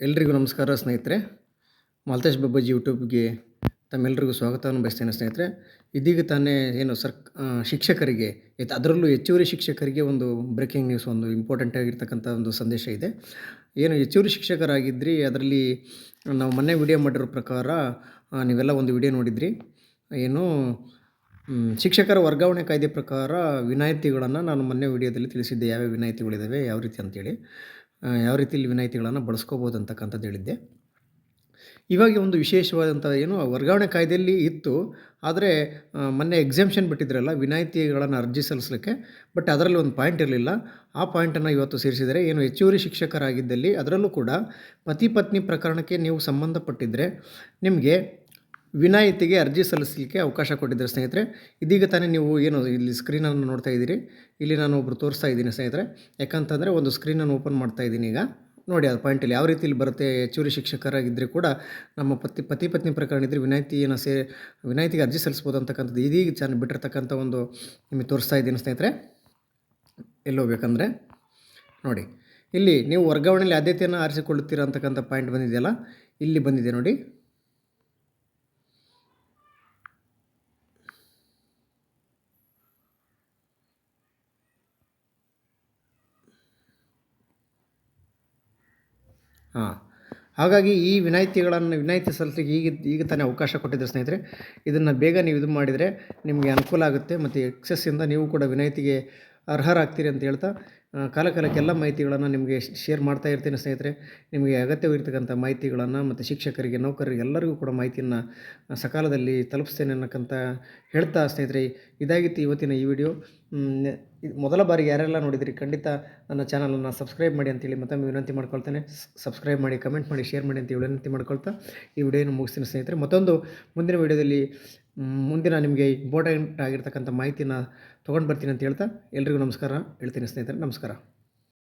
ಎಲ್ರಿಗೂ ನಮಸ್ಕಾರ ಸ್ನೇಹಿತರೆ. ಮಾಲ್ತೇಶ್ ಬಾಬಾಜಿ ಯೂಟ್ಯೂಬ್ಗೆ ತಮ್ಮೆಲ್ಲರಿಗೂ ಸ್ವಾಗತವನ್ನು ಬಯಸ್ತೇನೆ ಸ್ನೇಹಿತರೆ. ಇದೀಗ ತಾನೇ ಏನು ಸರ್ಕ್ ಶಿಕ್ಷಕರಿಗೆ ಅದರಲ್ಲೂ ಹೆಚ್ಚುವರಿ ಶಿಕ್ಷಕರಿಗೆ ಒಂದು ಬ್ರೇಕಿಂಗ್ ನ್ಯೂಸ್, ಒಂದು ಇಂಪಾರ್ಟೆಂಟ್ ಆಗಿರ್ತಕ್ಕಂಥ ಒಂದು ಸಂದೇಶ ಇದೆ. ಏನು ಹೆಚ್ಚುವರಿ ಶಿಕ್ಷಕರಾಗಿದ್ರಿ, ಅದರಲ್ಲಿ ನಾವು ಮೊನ್ನೆ ವಿಡಿಯೋ ಮಾಡಿರೋ ಪ್ರಕಾರ ನೀವೆಲ್ಲ ಒಂದು ವಿಡಿಯೋ ನೋಡಿದ್ರಿ. ಏನು ಶಿಕ್ಷಕರ ವರ್ಗಾವಣೆ ಕಾಯ್ದೆ ಪ್ರಕಾರ ವಿನಾಯಿತಿಗಳನ್ನು ನಾನು ಮೊನ್ನೆ ವಿಡಿಯೋದಲ್ಲಿ ತಿಳಿಸಿದ್ದೆ. ಯಾವ್ಯಾವ ವಿನಾಯಿತಿಗಳಿದ್ದಾವೆ ಯಾವ ರೀತಿ ಅಂತೇಳಿ. ಯಾವ ರೀತಿಯಲ್ಲಿ ವಿನಾಯಿತಿಗಳನ್ನು ಬಳಸ್ಕೋಬೋದು ಅಂತಕ್ಕಂಥದ್ದು ಹೇಳಿದ್ದೆ. ಇವಾಗ ಒಂದು ವಿಶೇಷವಾದಂಥ ಏನು, ವರ್ಗಾವಣೆ ಕಾಯ್ದೆಯಲ್ಲಿ ಇತ್ತು. ಆದರೆ ಮೊನ್ನೆ ಎಕ್ಸಾಮ್ಷನ್ ಬಿಟ್ಟಿದ್ರಲ್ಲ, ವಿನಾಯಿತಿಗಳನ್ನು ಅರ್ಜಿ ಸಲ್ಲಿಸಲಿಕ್ಕೆ. ಬಟ್ ಅದರಲ್ಲಿ ಒಂದು ಪಾಯಿಂಟ್ ಇರಲಿಲ್ಲ. ಆ ಪಾಯಿಂಟನ್ನು ಇವತ್ತು ಸೇರಿಸಿದರೆ, ಏನು ಹೆಚ್ಚುವರಿ ಶಿಕ್ಷಕರಾಗಿದ್ದಲ್ಲಿ, ಅದರಲ್ಲೂ ಕೂಡ ಪತಿ ಪತ್ನಿ ಪ್ರಕರಣಕ್ಕೆ ನೀವು ಸಂಬಂಧಪಟ್ಟಿದ್ದರೆ ನಿಮಗೆ ವಿನಾಯಿತಿಗೆ ಅರ್ಜಿ ಸಲ್ಲಿಸಲಿಕ್ಕೆ ಅವಕಾಶ ಕೊಟ್ಟಿದ್ದಾರೆ ಸ್ನೇಹಿತರೆ. ಇದೀಗ ತಾನೇ ನೀವು ಏನು ಇಲ್ಲಿ ಸ್ಕ್ರೀನನ್ನು ನೋಡ್ತಾ ಇದ್ದೀರಿ. ಇಲ್ಲಿ ನಾನು ಒಬ್ಬರು ತೋರಿಸ್ತಾ ಇದ್ದೀನಿ ಸ್ನೇಹಿತರೆ. ಯಾಕಂತಂದರೆ ಒಂದು ಸ್ಕ್ರೀನನ್ನು ಓಪನ್ ಮಾಡ್ತಾ ಇದ್ದೀನಿ ಈಗ. ನೋಡಿ ಅದು ಪಾಯಿಂಟಲ್ಲಿ ಯಾವ ರೀತಿಯಲ್ಲಿ ಬರುತ್ತೆ. ಹೆಚ್ಚುವರಿ ಶಿಕ್ಷಕರಾಗಿದ್ದರೆ ಕೂಡ ನಮ್ಮ ಪತಿ ಪತಿ ಪತ್ನಿ ಪ್ರಕರಣ ಇದ್ದರೆ ವಿನಾಯಿತಿಯನ್ನು ಸೇ, ವಿನಾಯಿತಿಗೆ ಅರ್ಜಿ ಸಲ್ಲಿಸ್ಬೋದು ಅಂತಕ್ಕಂಥದ್ದು ಇದೀಗ ಚೆನ್ನಾಗಿ ಬಿಟ್ಟಿರ್ತಕ್ಕಂಥ ಒಂದು ನಿಮಗೆ ತೋರಿಸ್ತಾ ಇದ್ದೀನಿ ಸ್ನೇಹಿತರೆ. ಎಲ್ಲಿ ಹೋಗ್ಬೇಕಂದ್ರೆ ನೋಡಿ. ಇಲ್ಲಿ ನೀವು ವರ್ಗಾವಣೆಯಲ್ಲಿ ಆದ್ಯತೆಯನ್ನು ಆರಿಸಿಕೊಳ್ಳುತ್ತೀರಾ ಅಂತಕ್ಕಂಥ ಪಾಯಿಂಟ್ ಬಂದಿದೆಯಲ್ಲ. ಇಲ್ಲಿ ಬಂದಿದೆ ನೋಡಿ. ಹಾಂ. ಹಾಗಾಗಿ ಈ ವಿನಾಯಿತಿಗಳನ್ನು ವಿನಾಯಿತಿ ಸಲ್ಲಿಸಲಿಕ್ಕೆ ಈಗ ಈಗ ತಾನೇ ಅವಕಾಶ ಕೊಟ್ಟಿದ್ದೆ ಸ್ನೇಹಿತರೆ. ಇದನ್ನು ಬೇಗ ನೀವು ಇದು ಮಾಡಿದರೆ ನಿಮಗೆ ಅನುಕೂಲ ಆಗುತ್ತೆ. ಮತ್ತು ಎಕ್ಸಸ್ಸಿಂದ ನೀವು ಕೂಡ ವಿನಾಯಿತಿಗೆ ಅರ್ಹರಾಗ್ತೀರಿ ಅಂತ ಹೇಳ್ತಾ ಕಾಲಕಾಲಕ್ಕೆ ಕಾಲ ಕಾಲಕ್ಕೆ ಎಲ್ಲ ಮಾಹಿತಿಗಳನ್ನು ನಿಮಗೆ ಶೇರ್ ಮಾಡ್ತಾ ಇರ್ತೀನಿ ಸ್ನೇಹಿತರೆ. ನಿಮಗೆ ಅಗತ್ಯವಿರ್ತಕ್ಕಂಥ ಮಾಹಿತಿಗಳನ್ನು ಮತ್ತು ಶಿಕ್ಷಕರಿಗೆ, ನೌಕರರಿಗೆ ಎಲ್ಲರಿಗೂ ಕೂಡ ಮಾಹಿತಿಯನ್ನು ಸಕಾಲದಲ್ಲಿ ತಲುಪಿಸ್ತೇನೆ ಅನ್ನಕ್ಕಂತ ಹೇಳ್ತಾ ಸ್ನೇಹಿತರೆ, ಇದಾಗಿತ್ತು ಇವತ್ತಿನ ಈ ವಿಡಿಯೋ. ಮೊದಲ ಬಾರಿಗೆ ಯಾರೆಲ್ಲ ನೋಡಿದಿರಿ, ಖಂಡಿತ ನನ್ನ ಚಾನಲನ್ನು ಸಬ್ಸ್ಕ್ರೈಬ್ ಮಾಡಿ ಅಂತೇಳಿ ಮತ್ತೊಮ್ಮೆ ವಿನಂತಿ ಮಾಡ್ಕೊಳ್ತೇನೆ. ಸಬ್ಸ್ಕ್ರೈಬ್ ಮಾಡಿ, ಕಮೆಂಟ್ ಮಾಡಿ, ಶೇರ್ ಮಾಡಿ ಅಂತ ವಿನಂತಿ ಮಾಡ್ಕೊಳ್ತಾ ಈ ವಿಡಿಯೋನ ಮುಗಿಸ್ತೀನಿ ಸ್ನೇಹಿತರೆ. ಮತ್ತೊಂದು ಮುಂದಿನ ವಿಡಿಯೋದಲ್ಲಿ ಮುಂದಿನ ನಿಮಗೆ ಇಂಪಾರ್ಟೆಂಟ್ ಆಗಿರ್ತಕ್ಕಂಥ ಮಾಹಿತಿನ ತೊಗೊಂಡು ಬರ್ತೀನಿ ಅಂತ ಹೇಳ್ತಾ ಎಲ್ರಿಗೂ ನಮಸ್ಕಾರ. ಹೇಳ್ತೀನಿ ಸ್ನೇಹಿತರೆ ನಮಸ್ಕಾರ.